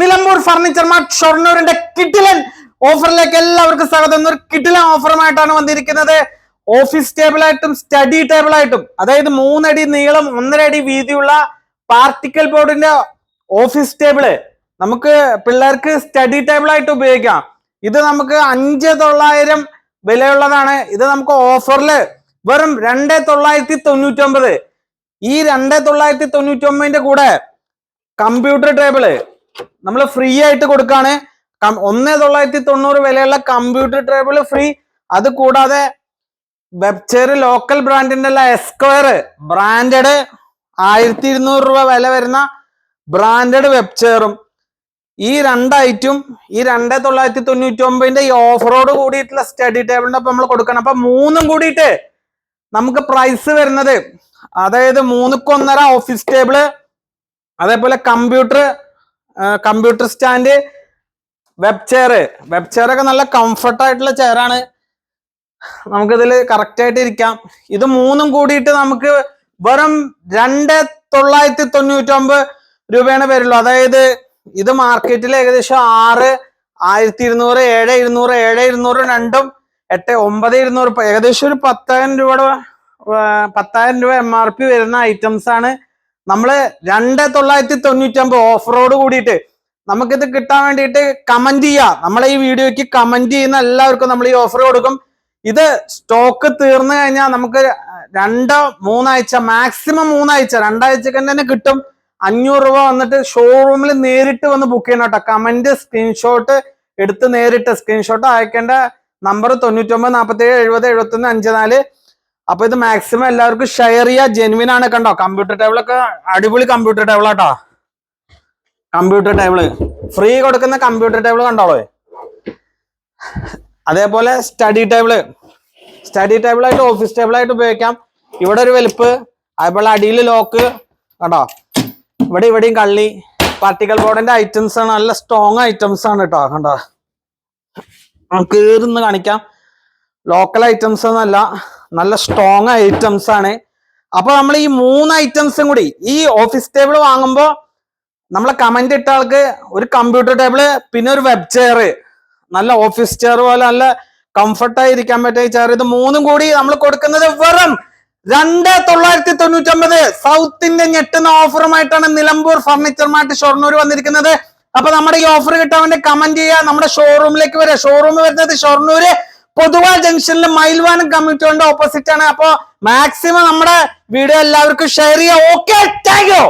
Nilambur furniture mart ഷൊർണൂരിന്റെ കിട്ടിലൻ ഓഫറിലേക്ക് എല്ലാവർക്കും സ്വാഗതം. ഒരു കിട്ടിലൻ ഓഫറുമായിട്ടാണ് വന്നിരിക്കുന്നത്. ഓഫീസ് ടേബിൾ ആയിട്ടും സ്റ്റഡി ടേബിൾ ആയിട്ടും അതായത് മൂന്നടി നീളം ഒന്നര അടി വീതിയുള്ള പാർട്ടിക്കൽ ബോർഡിന്റെ ഓഫീസ് ടേബിൾ നമുക്ക് പിള്ളേർക്ക് സ്റ്റഡി ടേബിൾ ആയിട്ട് ഉപയോഗിക്കാം. ഇത് നമുക്ക് അഞ്ച് തൊള്ളായിരം വിലയുള്ളതാണ്. ഇത് നമുക്ക് ഓഫറിൽ വെറും രണ്ട് തൊള്ളായിരത്തി തൊണ്ണൂറ്റി ഒമ്പത് ഈ രണ്ട് തൊള്ളായിരത്തി തൊണ്ണൂറ്റി ഒമ്പതിന്റെ കൂടെ കമ്പ്യൂട്ടർ ടേബിൾ നമ്മൾ ഫ്രീ ആയിട്ട് കൊടുക്കാണ്. ഒന്നേ തൊള്ളായിരത്തി തൊണ്ണൂറ് വിലയുള്ള കമ്പ്യൂട്ടർ ടേബിൾ ഫ്രീ അത് കൂടാതെ വെബ്ചെയർ ലോക്കൽ ബ്രാൻഡിന്റെ അല്ല എസ്ക്വയർ ബ്രാൻഡഡ് ആയിരത്തി ഇരുന്നൂറ് രൂപ വില വരുന്ന ബ്രാൻഡഡ് വെബ്ചെയറും ഈ രണ്ടായിട്ടും ഈ രണ്ട് തൊള്ളായിരത്തി തൊണ്ണൂറ്റി ഒമ്പതിന്റെ ഈ ഓഫറോട് കൂടിയിട്ടുള്ള സ്റ്റഡി ടേബിളിന്റെ ഒപ്പം നമ്മൾ കൊടുക്കണം. അപ്പൊ മൂന്നും കൂടിയിട്ട് നമുക്ക് പ്രൈസ് വരുന്നത് അതായത് മൂന്നുക്കൊന്നര ഓഫീസ് ടേബിൾ അതേപോലെ computer computer stand web chair web chair ഒക്കെ നല്ല കംഫർട്ട് ആയിട്ടുള്ള ചെയറാണ് നമുക്കിതിൽ കറക്റ്റ് ആയിട്ട് ഇരിക്കാം. ഇത് മൂന്നും കൂടിയിട്ട് നമുക്ക് വെറും രണ്ട് തൊള്ളായിരത്തി തൊണ്ണൂറ്റൊമ്പത് രൂപയാണ് വരുള്ളൂ. അതായത് ഇത് മാർക്കറ്റിൽ ഏകദേശം ആറ് ആയിരത്തി ഇരുന്നൂറ് ഏഴ് ഇരുന്നൂറ് ഏഴ് ഇരുന്നൂറ് രണ്ടും എട്ട് ഒമ്പത് ഇരുന്നൂറ് ഏകദേശം ഒരു പത്തായിരം രൂപയുടെ പത്തായിരം രൂപ എം ആർ പി വരുന്ന ഐറ്റംസ് ആണ്. നമ്മൾ രണ്ട് തൊള്ളായിരത്തി തൊണ്ണൂറ്റി ഓഫ് ഓഫറോട് കൂടിയിട്ട് നമുക്കിത് കിട്ടാൻ വേണ്ടിയിട്ട് കമന്റ് ചെയ്യാം. നമ്മളെ ഈ വീഡിയോയ്ക്ക് കമന്റ് ചെയ്യുന്ന എല്ലാവർക്കും നമ്മൾ ഈ ഓഫർ കൊടുക്കും. ഇത് സ്റ്റോക്ക് തീർന്നു കഴിഞ്ഞാൽ നമുക്ക് രണ്ടോ മൂന്നാഴ്ച മാക്സിമം മൂന്നാഴ്ച രണ്ടാഴ്ചക്ക് തന്നെ കിട്ടും. അഞ്ഞൂറ് രൂപ വന്നിട്ട് ഷോറൂമിൽ നേരിട്ട് വന്ന് ബുക്ക് ചെയ്യണം കേട്ടോ. കമന്റ് സ്ക്രീൻഷോട്ട് എടുത്ത് നേരിട്ട് സ്ക്രീൻഷോട്ട് അയക്കേണ്ട നമ്പർ തൊണ്ണൂറ്റൊമ്പത് നാൽപ്പത്തി ഏഴ് എഴുപത് എഴുപത്തൊന്ന് അഞ്ച് നാല് അപ്പൊ ഇത് മാക്സിമം എല്ലാവർക്കും ഷെയർ ചെയ്യാ. ജെനുവിൻ ആണ് കണ്ടോ? കമ്പ്യൂട്ടർ ടേബിൾ ഒക്കെ അടിപൊളി കമ്പ്യൂട്ടർ ടേബിൾ ആട്ടോ. കമ്പ്യൂട്ടർ ടേബിൾ ഫ്രീ കൊടുക്കുന്ന കമ്പ്യൂട്ടർ ടേബിൾ കണ്ടോളൂ. അതേപോലെ സ്റ്റഡി ടേബിൾ സ്റ്റഡി ടേബിൾ ആയിട്ട് ഓഫീസ് ടേബിൾ ആയിട്ട് ഉപയോഗിക്കാം. ഇവിടെ ഒരു വലുപ്പ് അതേപോലെ അടിയിൽ ലോക്ക് കണ്ടോ? ഇവിടെ ഇവിടെയും കള്ളി. പാർട്ടിക്കൽ ബോർഡിന്റെ ഐറ്റംസ് ആണ്. നല്ല സ്ട്രോങ് ഐറ്റംസ് ആണ് കേട്ടോ കണ്ടോ? കീറുന്ന് കാണിക്കാം. ലോക്കൽ ഐറ്റംസ് ഒന്നല്ല നല്ല സ്ട്രോങ് ഐറ്റംസ് ആണ്. അപ്പൊ നമ്മൾ ഈ മൂന്ന് ഐറ്റംസും കൂടി ഈ ഓഫീസ് ടേബിൾ വാങ്ങുമ്പോൾ നമ്മളെ കമന്റ് ഇട്ട ആൾക്ക് ഒരു കമ്പ്യൂട്ടർ ടേബിൾ പിന്നെ ഒരു വെബ് ചെയർ നല്ല ഓഫീസ് ചെയർ പോലെ നല്ല കംഫർട്ടായി ഇരിക്കാൻ പറ്റിയ ചെയർ ഇത് മൂന്നും കൂടി നമ്മൾ കൊടുക്കുന്നത് വെറും രണ്ട് തൊള്ളായിരത്തി തൊണ്ണൂറ്റൊമ്പത് സൗത്ത് ഇന്ത്യൻ ഞെട്ടുന്ന ഓഫറുമായിട്ടാണ് നിലമ്പൂർ ഫർണിച്ചർ മാർട്ട് ഷൊർണൂർ വന്നിരിക്കുന്നത്. അപ്പൊ നമ്മുടെ ഈ ഓഫർ കിട്ടാൻ വേണ്ടി കമന്റ് ചെയ്യുക. നമ്മുടെ ഷോറൂമിലേക്ക് വരിക. ഷോറൂം വരുന്നത് ഷൊർണൂര് പൊതുവാ ജംഗ്ഷനിൽ മയിൽവാനം കമ്മിറ്റിയുടെ ഓപ്പോസിറ്റ് ആണ്. അപ്പൊ മാക്സിമം നമ്മുടെ വീഡിയോ എല്ലാവർക്കും ഷെയർ ചെയ്യാം. Okay thank you